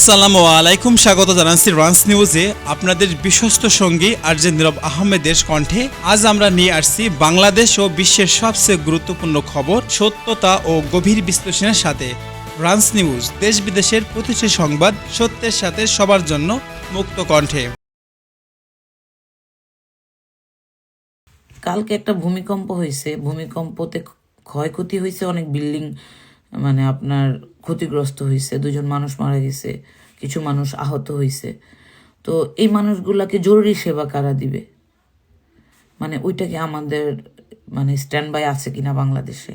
আসসালামু আলাইকুম, স্বাগত জানাচ্ছি রান্স নিউজে আপনাদের বিশ্বস্ত সঙ্গী আরজে নীরব আহমেদের কণ্ঠে। আজ আমরা নিয়ে আসছি বাংলাদেশ ও বিশ্বের সবচেয়ে গুরুত্বপূর্ণ খবর, সত্যতা ও গভীর বিশ্লেষণের সাথে। রান্স নিউজ দেশ বিদেশের প্রতিটি সংবাদ সত্যের সাথে সবার জন্য মুক্ত কণ্ঠে। কালকে একটা ভূমিকম্প হয়েছে। ভূমিকম্পতে ক্ষয়ক্ষতি হয়েছে, অনেক বিল্ডিং মানে আপনার ক্ষতিগ্রস্ত হয়েছে। দুজন মানুষ মারা গেছে। কিছু মানুষ আহত হয়েছে তো এই মানুষগুলাকে জরুরি সেবা কারা দিবে? মানে ওইটাকে আমাদের মানে স্ট্যান্ড বাই আছে কিনা বাংলাদেশে?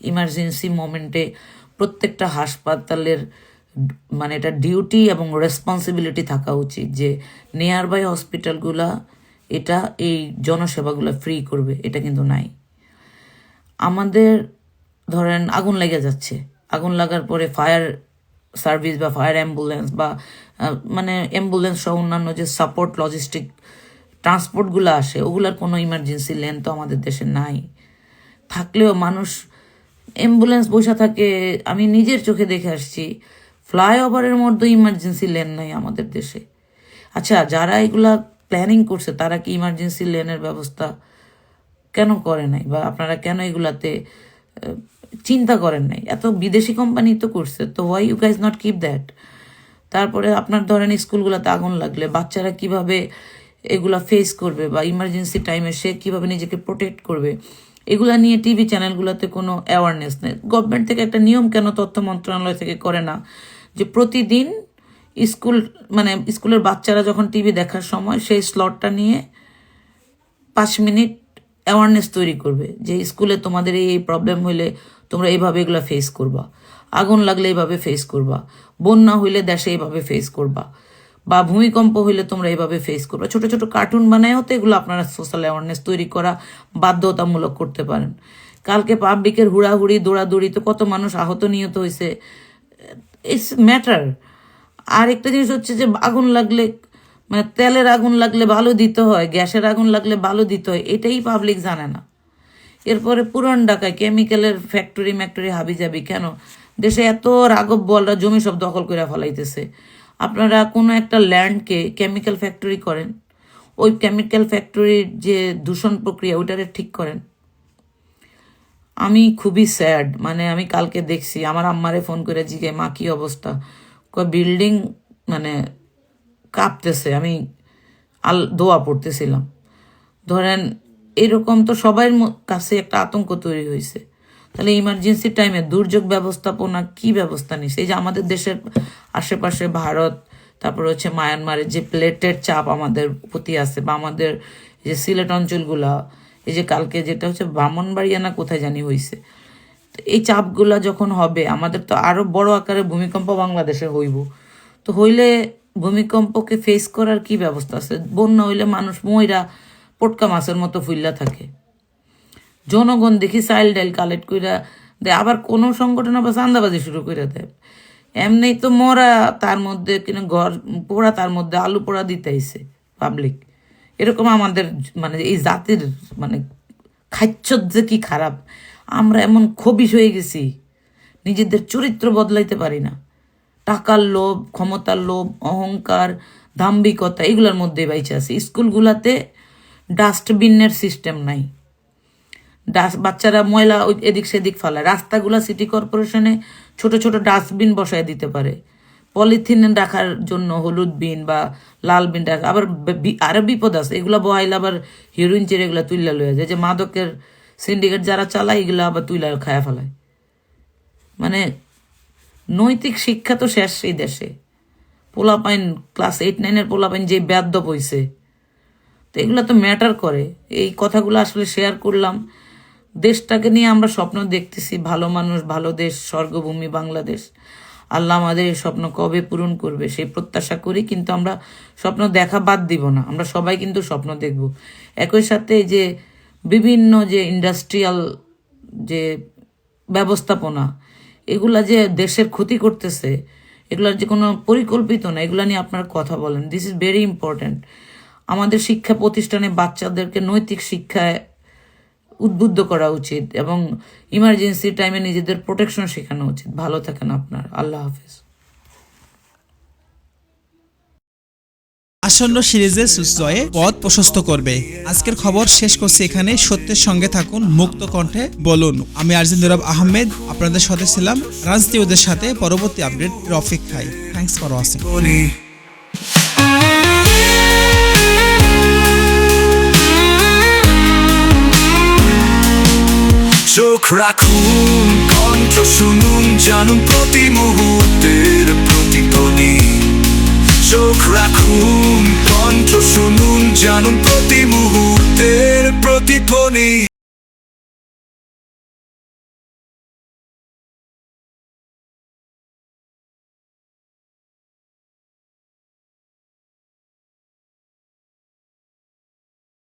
ইমার্জেন্সি মোমেন্টে প্রত্যেকটা হাসপাতালের মানে এটা ডিউটি এবং রেসপন্সিবিলিটি থাকা উচিত যে নিয়ার বাই হসপিটালগুলা এটা, এই জনসেবাগুলো ফ্রি করবে, এটা কিন্তু নাই। আমাদের ধরেন আগুন লেগে যাচ্ছে। আগুন লাগার পরে ফায়ার সার্ভিস বা ফায়ার অ্যাম্বুলেন্স বা মানে অ্যাম্বুলেন্স সহ অন্যান্য যে সাপোর্ট লজিস্টিক ট্রান্সপোর্টগুলো আসে, ওগুলার কোনো ইমার্জেন্সি লেন তো আমাদের দেশে নাই। থাকলেও মানুষ অ্যাম্বুলেন্স বসে থাকে, আমি নিজের চোখে দেখে আসছি, ফ্লাইওভারের মধ্যে ইমার্জেন্সি লেন নাই আমাদের দেশে। আচ্ছা যারা এগুলা প্ল্যানিং করছে, তারা কি ইমার্জেন্সি লেনের ব্যবস্থা কেন করে নাই? বা আপনারা কেন এগুলাতে চিন্তা করেন নাই। এত বিদেশি কোম্পানি তো করছে, তো why you guys not keep that তারপরে আপনার ধরেন স্কুলগুলোতে আগুন লাগলে বাচ্চারা কীভাবে এগুলা ফেস করবে বা ইমার্জেন্সি টাইমে সে কীভাবে নিজেকে প্রোটেক্ট করবে, এগুলা নিয়ে টিভি চ্যানেলগুলোতে কোনো অ্যাওয়ারনেস নেই। গভর্নমেন্ট থেকে একটা নিয়ম কেন তথ্য মন্ত্রণালয় থেকে করে না? যে প্রতিদিন স্কুল মানে স্কুলের বাচ্চারা যখন টিভি দেখার সময় সেই স্লটটা নিয়ে পাঁচ মিনিট অ্যাওয়ারনেস তৈরি করবে যে স্কুলে তোমাদের এই প্রবলেম হইলে তোমরা এইভাবে এগুলো ফেস করবা। আগুন লাগলে এইভাবে ফেস করবা। বন্যা হইলে দেশে এইভাবে ফেস করবা। বা ভূমিকম্প হইলে তোমরা এইভাবে ফেস করবা। ছোট ছোট কার্টুন বানায় হতে এগুলো আপনারা সোশ্যাল অ্যাওয়ারনেস তৈরি করা বাধ্যতামূলক করতে পারেন। কালকে পাবলিকের হুড়াহুড়ি, দৌড়াদৌড়ি তো কত মানুষ আহত নিহত হয়েছে ইটস ম্যাটার আর একটা জিনিস হচ্ছে যে আগুন লাগলে মানে তেলের আগুন লাগলে ভালো দিতে হয়, গ্যাসের আগুন লাগলে ভালো দিতে হয়, এটাই পাবলিক জানে না। এরপরে পুরান ঢাকায় কেমিক্যালের ফ্যাক্টরি ম্যাক্টরি হাবি যাবি কেন? দেশে এত রাগব বলরা জমি সব দখল করে ফলাইতেছে। আপনারা কোনো একটা ল্যান্ডকে কেমিক্যাল ফ্যাক্টরি করেন, ওই কেমিক্যাল ফ্যাক্টরির যে দূষণ প্রক্রিয়া, ওইটারে ঠিক করেন। আমি খুবই স্যাড মানে আমি কালকে দেখছি, আমার আম্মারে ফোন করে জিগে মা, কি অবস্থা? বিল্ডিং মানে কাঁপতেছে, আমি আল, দোয়া পড়তেছিলাম। ধরেন, এরকম তো সবার কাছে একটা আতঙ্ক তৈরি হয়েছে তাহলে ইমার্জেন্সি টাইমে দুর্যোগ ব্যবস্থাপনা কি ব্যবস্থা নিছে? এই যে আমাদের দেশের আশেপাশে ভারত, তারপর হচ্ছে মায়ানমারের যে প্লেটের চাপ আমাদের প্রতি আছে বা আমাদের যে সিলেট অঞ্চলগুলা, এই যে কালকে যেটা হচ্ছে ব্রাহ্মণবাড়িয়া না কোথায় জানি হয়েছে এই চাপগুলা যখন হবে, আমাদের তো আরও বড় আকারে ভূমিকম্প বাংলাদেশে হইব। তো হইলে ভূমিকম্পকে ফেস করার কি ব্যবস্থা আছে? বন্যা হইলে মানুষ ময়রা, পটকা মাছের মতো ফুল্লা থাকে। জনগণ দেখি চাইল ডাইল কালেক্ট কইরা দেয়, আবার কোনো সংগঠন আবার চান্দাবাজি শুরু করে দেয়। এমনি তো মরা তার মধ্যে কিনা ঘর পোড়া তার মধ্যে আলু পোড়া দিতে দিতেইছে পাবলিক এরকম আমাদের মানে এই জাতির মানে খাচ্ছ যে কি খারাপ। আমরা এমন খবিস হয়ে গেছি, নিজেদের চরিত্র বদলাইতে পারি না। টাকার লোভ, ক্ষমতার লোভ, অহংকার, দাম্ভিকতা এগুলোর মধ্যে বাইচে আছে। স্কুলগুলাতে ডাস্টবিনের সিস্টেম নাই। ডাস্ট বাচ্চারা ময়লা এদিক সেদিক ফেলায়। রাস্তাগুলো সিটি কর্পোরেশনে ছোট ছোট ডাস্টবিন বসায় দিতে পারে। পলিথিন রাখার জন্য হলুদ বিন বা লাল বিন রাখা আবার বে- বি- আরও বিপদ আছে। এগুলো বহাইলে আবার হিরোইন চেরে এগুলো তুইলা লয়ে যায়। যে মাদকের সিন্ডিকেট যারা চালায়, এগুলো আবার তুইলা খায়া ফেলায়। মানে নৈতিক শিক্ষা তো শেষ এই দেশে। পোলাপাইন ক্লাস এইট নাইনের পোলাপাইন যে ব্যাদ্য বইছে, তো এগুলো তো ম্যাটার করে। এই কথাগুলো আসলে শেয়ার করলাম। দেশটাকে নিয়ে আমরা স্বপ্ন দেখতেছি, ভালো মানুষ, ভালো দেশ, স্বর্গভূমি বাংলাদেশ। আল্লাহ আমাদের এই স্বপ্ন কবে পূরণ করবে সেই প্রত্যাশা করি, কিন্তু আমরা স্বপ্ন দেখা বাদ দিব না। আমরা সবাই কিন্তু স্বপ্ন দেখব। একই সাথে যে বিভিন্ন যে ইন্ডাস্ট্রিয়াল যে ব্যবস্থাপনা এগুলা যে দেশের ক্ষতি করতেছে, এগুলার যে কোনো পরিকল্পিত না, এগুলা নিয়ে আপনারা কথা বলেন। দিস ইজ ভেরি ইম্পর্ট্যান্ট আমাদের শিক্ষা প্রতিষ্ঠানে বাচ্চাদেরকে নৈতিক শিক্ষায় উদ্বুদ্ধ করা উচিত এবং ইমার্জেন্সি টাইমে নিজেদের প্রোটেকশন শেখানো উচিত। ভালো থাকেন আপনার। আল্লাহ হাফিজ। আসন্ন সিরিজের জয়ে পথ প্রশস্ত করবে। আজকের খবর শেষ করছি এখানে। সত্যের সঙ্গে থাকুন, মুক্ত কণ্ঠে বলুন। আমি আরজিন নীরব আহমেদ, আপনাদের সাথে ছিলাম রাজনীতিদের সাথে। পরবর্তী আপডেট রফিক খাই থ্যাংকস ফর ওয়াচিং চোখ রাখুন, কণ্ঠ শুনুন, জানুন প্রতি মুহূর্তের